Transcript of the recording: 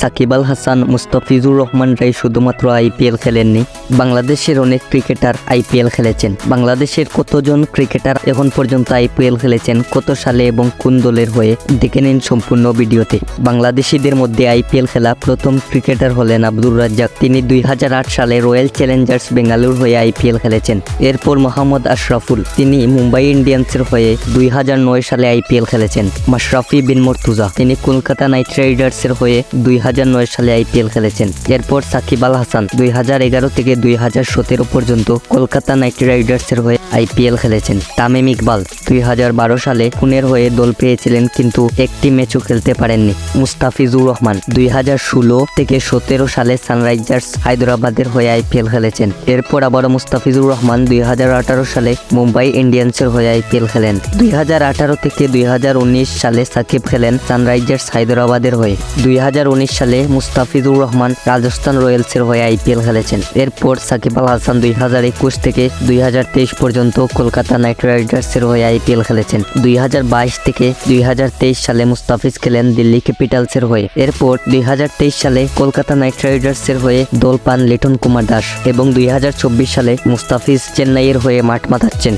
সাকিব আল হাসান, মুস্তাফিজুর রহমান রাই শুধুমাত্র আইপিএল খেলেননি, বাংলাদেশের অনেক ক্রিকেটার আইপিএল খেলেছেন। বাংলাদেশের কতজন ক্রিকেটার এখন পর্যন্ত আইপিএল খেলেছেন, কত সালে এবং কোন দলের হয়ে, দেখে নিন সম্পূর্ণ ভিডিওতে। বাংলাদেশিদের মধ্যে আইপিএল খেলা প্রথম ক্রিকেটার হলেন আব্দুর রাজ্জাক। তিনি দুই হাজার আট সালে রয়্যাল চ্যালেঞ্জার্স বেঙ্গালুর হয়ে আইপিএল খেলেছেন। এরপর মোহাম্মদ আশরাফুল, তিনি মুম্বাই ইন্ডিয়ান্সের হয়ে দুই হাজার নয় সালে আইপিএল খেলেছেন। মাশরাফি বিন মর্তুজা, তিনি কলকাতা নাইট রাইডার্সের হয়ে দুই সালে আইপিএল খেলেছেন। এরপর সাকিব আল হাসান দুই হাজার এগারো থেকে দুই পর্যন্ত কলকাতা নাইট রাইডার্সের হয়ে আইপিএল খেলেছেন। তামিম ইকবাল দুই সালে পুনের হয়ে দল পেয়েছিলেন কিন্তু একটি ম্যাচও খেলতে পারেননি। মুস্তাফিজুর রহমান দুই থেকে সতেরো সালে সানরাইজার্স হায়দ্রাবাদের হয়ে আইপিএল খেলেছেন। এরপর আবারও মুস্তাফিজুর রহমান দুই হাজার আঠারো সালে মুম্বাই ইন্ডিয়ান্সের হয়ে আইপিএল খেলেন। দুই হাজার আঠারো থেকে দুই হাজার উনিশ সালে সাকিব খেলেন সানরাইজার্স হায়দ্রাবাদের হয়ে। দুই হাজার উনিশ সালে মুস্তাফিজুর রহমান রাজস্থান রয়্যালসের হয়ে আইপিএল খেলেছেন। এরপর সাকিব আল হাসান দুই হাজার একুশ থেকে দুই হাজার তেইশ পর্যন্ত কলকাতা নাইট রাইডার্সের হয়ে আইপিএল খেলেছেন। দুই হাজার বাইশ থেকে দুই হাজার তেইশ সালে মুস্তাফিজ খেলেন দিল্লি ক্যাপিটালসের হয়ে। এরপর দুই হাজার তেইশ সালে কলকাতা নাইট রাইডার্সের হয়ে দল পান লিটন কুমার দাস এবং দুই হাজার চব্বিশ সালে মুস্তাফিজ চেন্নাইয়ের হয়ে মাঠ মাতাচ্ছেন।